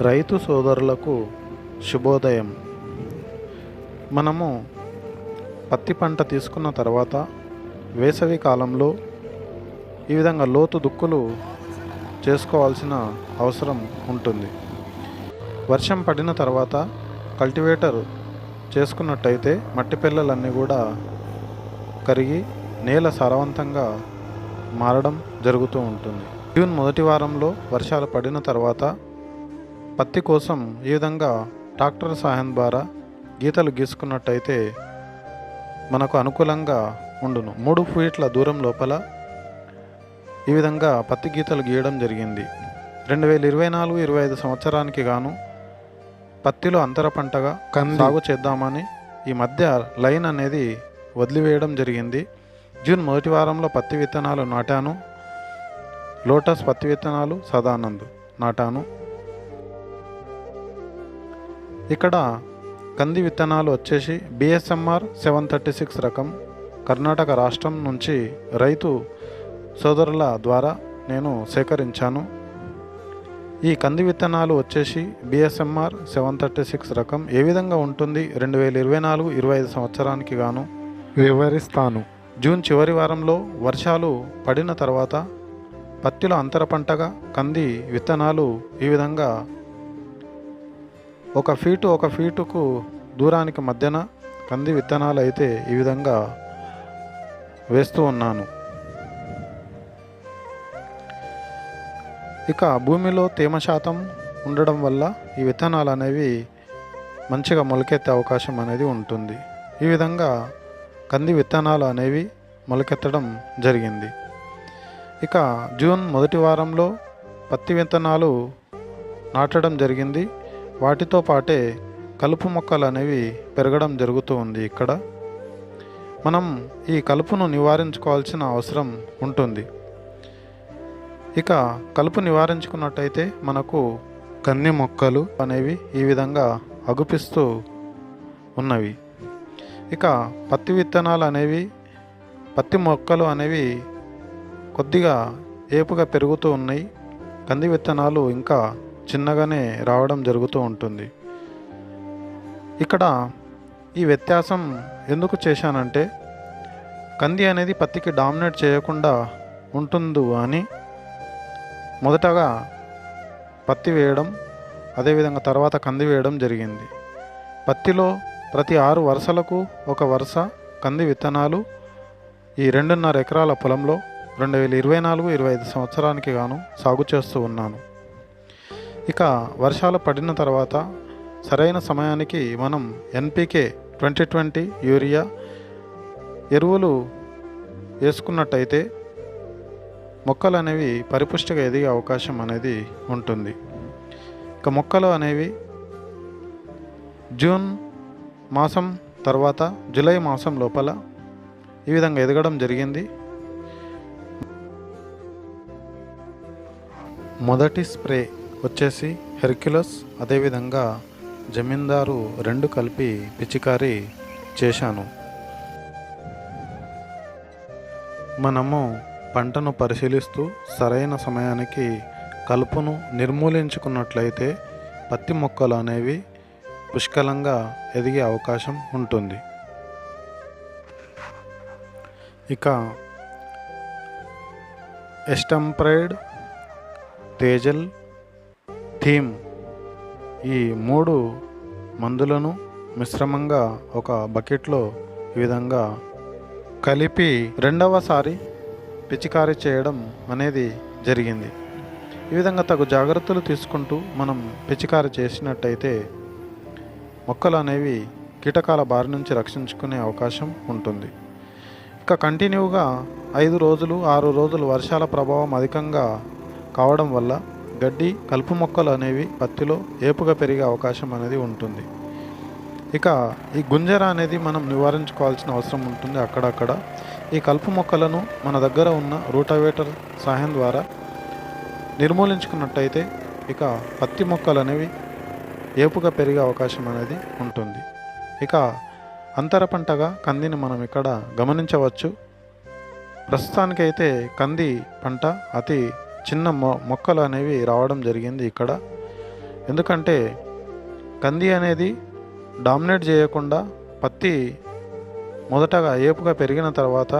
రైతు సోదరులకు శుభోదయం. మనము పత్తి పంట తీసుకున్న తర్వాత వేసవి కాలంలో ఈ విధంగా లోతు దుక్కులు చేసుకోవాల్సిన అవసరం ఉంటుంది. వర్షం పడిన తర్వాత కల్టివేటర్ చేసుకున్నట్టయితే మట్టి పిల్లలన్నీ కూడా కరిగి నేల సారవంతంగా మారడం జరుగుతూ ఉంటుంది. జూన్ మొదటి వారంలో వర్షాలు పడిన తర్వాత పత్తి కోసం ఈ విధంగా ట్రాక్టర్ సహాయం ద్వారా గీతలు గీసుకున్నట్టయితే మనకు అనుకూలంగా ఉండును. మూడు ఫీట్ల దూరం లోపల ఈ విధంగా పత్తి గీతలు గీయడం జరిగింది. రెండు వేల ఇరవై నాలుగు ఇరవై ఐదు సంవత్సరానికి గాను పత్తిలో అంతర పంటగా కంది. సాగు చేద్దామని ఈ మధ్య లైన్ అనేది వదిలివేయడం జరిగింది. జూన్ మొదటి వారంలో పత్తి విత్తనాలు నాటాను. లోటస్ పత్తి విత్తనాలు సదానంద్ నాటాను. ఇక్కడ కంది విత్తనాలు వచ్చేసి బిఎస్ఎంఆర్ సెవెన్ థర్టీ సిక్స్ రకం కర్ణాటక రాష్ట్రం నుంచి రైతు సోదరుల ద్వారా నేను సేకరించాను. ఈ కంది విత్తనాలు వచ్చేసి బిఎస్ఎంఆర్ సెవెన్ థర్టీ సిక్స్ రకం ఏ విధంగా ఉంటుంది? రెండు వేల ఇరవై నాలుగు ఇరవై ఐదు సంవత్సరానికి గాను వివరిస్తాను. జూన్ చివరి వారంలో వర్షాలు పడిన తర్వాత పత్తిలో అంతర పంటగా కంది విత్తనాలు ఈ విధంగా ఒక ఫీటు ఒక ఫీటుకు దూరానికి మధ్యన కంది విత్తనాలు అయితే ఈ విధంగా వేస్తూ ఉన్నాను. ఇక భూమిలో తేమ శాతం ఉండడం వల్ల ఈ విత్తనాలు అనేవి మంచిగా మొలకెత్తే అవకాశం అనేది ఉంటుంది. ఈ విధంగా కంది విత్తనాలు అనేవి మొలకెత్తడం జరిగింది. ఇక జూన్ మొదటి వారంలో పత్తి విత్తనాలు నాటడం జరిగింది. వాటితో పాటే కలుపు మొక్కలు అనేవి పెరగడం జరుగుతూ ఉంది ఇక్కడ. మనం ఈ కలుపును నివారించుకోవాల్సిన అవసరం ఉంటుంది. ఇక కలుపు నివారించుకున్నట్టయితే మనకు కన్ని మొక్కలు అనేవి ఈ విధంగా అగుపిస్తూ ఉన్నవి. ఇక పత్తి విత్తనాలు అనేవి పత్తి మొక్కలు అనేవి కొద్దిగా ఏపుగా పెరుగుతూ ఉన్నాయి. కంది విత్తనాలు ఇంకా చిన్నగానే రావడం జరుగుతూ ఉంటుంది. ఇక్కడ ఈ వ్యత్యాసం ఎందుకు చేశానంటే కంది అనేది పత్తికి డామినేట్ చేయకుండా ఉంటుంది అని మొదటగా పత్తి వేయడం అదేవిధంగా తర్వాత కంది వేయడం జరిగింది. పత్తిలో ప్రతి ఆరు వరుసలకు ఒక వరుస కంది విత్తనాలు ఈ రెండున్నర ఎకరాల పొలంలో రెండు వేల ఇరవై నాలుగు ఇరవై ఐదు సంవత్సరానికి గాను సాగు చేస్తూ ఉన్నాను. ఇక వర్షాలు పడిన తర్వాత సరైన సమయానికి మనం ఎన్పికే ట్వంటీ ట్వంటీ యూరియా ఎరువులు వేసుకున్నట్టయితే మొక్కలు అనేవి పరిపుష్టిగా ఎదిగే అవకాశం అనేది ఉంటుంది. ఇక మొక్కలు అనేవి జూన్ మాసం తర్వాత జూలై మాసం లోపల ఈ విధంగా ఎదగడం జరిగింది. మొదటి స్ప్రే వచ్చేసి హెర్క్యులస్ అదేవిధంగా జమీందారు రెండు కలిపి పిచికారీ చేశాను. మనము పంటను పరిశీలిస్తూ సరైన సమయానికి కలుపును నిర్మూలించుకున్నట్లయితే పత్తి మొక్కలు అనేవి పుష్కలంగా ఎదిగే అవకాశం ఉంటుంది. ఇక ఎస్టంప్రైడ్ తేజల్ థీమ్ ఈ మూడు మందులను మిశ్రమంగా ఒక బకెట్లో ఈ విధంగా కలిపి రెండవసారి పిచికారీ చేయడం అనేది జరిగింది. ఈ విధంగా తగు జాగ్రత్తలు తీసుకుంటూ మనం పిచికారీ చేసినట్టయితే మొక్కలు అనేవి కీటకాల బారి నుంచి రక్షించుకునే అవకాశం ఉంటుంది. ఇక కంటిన్యూగా ఐదు రోజులు ఆరు రోజులు వర్షాల ప్రభావం అధికంగా కావడం వల్ల గడ్డి కలుపు మొక్కలు అనేవి పత్తిలో ఏపుగా పెరిగే అవకాశం అనేది ఉంటుంది. ఇక ఈ గుంజర అనేది మనం నివారించుకోవాల్సిన అవసరం ఉంటుంది అక్కడక్కడ. ఈ కలుపు మొక్కలను మన దగ్గర ఉన్న రూటావేటర్ సహాయం ద్వారా నిర్మూలించుకున్నట్టయితే ఇక పత్తి మొక్కలు అనేవి ఏపుగా పెరిగే అవకాశం అనేది ఉంటుంది. ఇక అంతర పంటగా కందిని మనం ఇక్కడ గమనించవచ్చు. ప్రస్తుతానికైతే కంది పంట అతి చిన్న మొ మొక్కలు అనేవి రావడం జరిగింది ఇక్కడ. ఎందుకంటే కంది అనేది డామినేట్ చేయకుండా పత్తి మొదటగా ఏపుగా పెరిగిన తర్వాత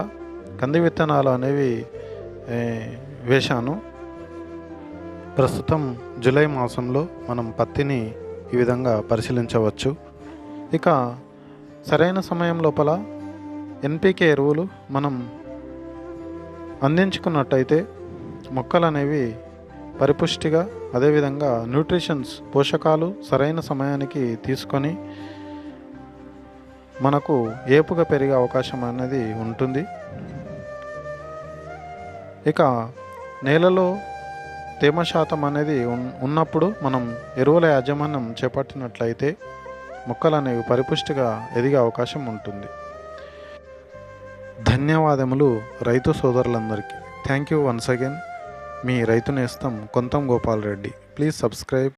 కంది విత్తనాలు అనేవి వేశాను. ప్రస్తుతం జూలై మాసంలో మనం పత్తిని ఈ విధంగా పరిశీలించవచ్చు. ఇక సరైన సమయం లోపల ఎన్పికే ఎరువులు మనం అందించుకున్నట్టయితే మొక్కలు అనేవి పరిపుష్టిగా అదేవిధంగా న్యూట్రిషన్స్ పోషకాలు సరైన సమయానికి తీసుకొని మనకు ఏపుగా పెరిగే అవకాశం అనేది ఉంటుంది. ఇక నేలలో తేమ శాతం అనేది ఉన్నప్పుడు మనం ఎరువుల యాజమాన్యం చేపట్టినట్లయితే మొక్కలు అనేవి పరిపుష్టిగా ఎదిగే అవకాశం ఉంటుంది. ధన్యవాదములు రైతు సోదరులందరికీ. Thank you once again. మీ రైతు నేస్తం కొంతం గోపాల్ రెడ్డి. Please subscribe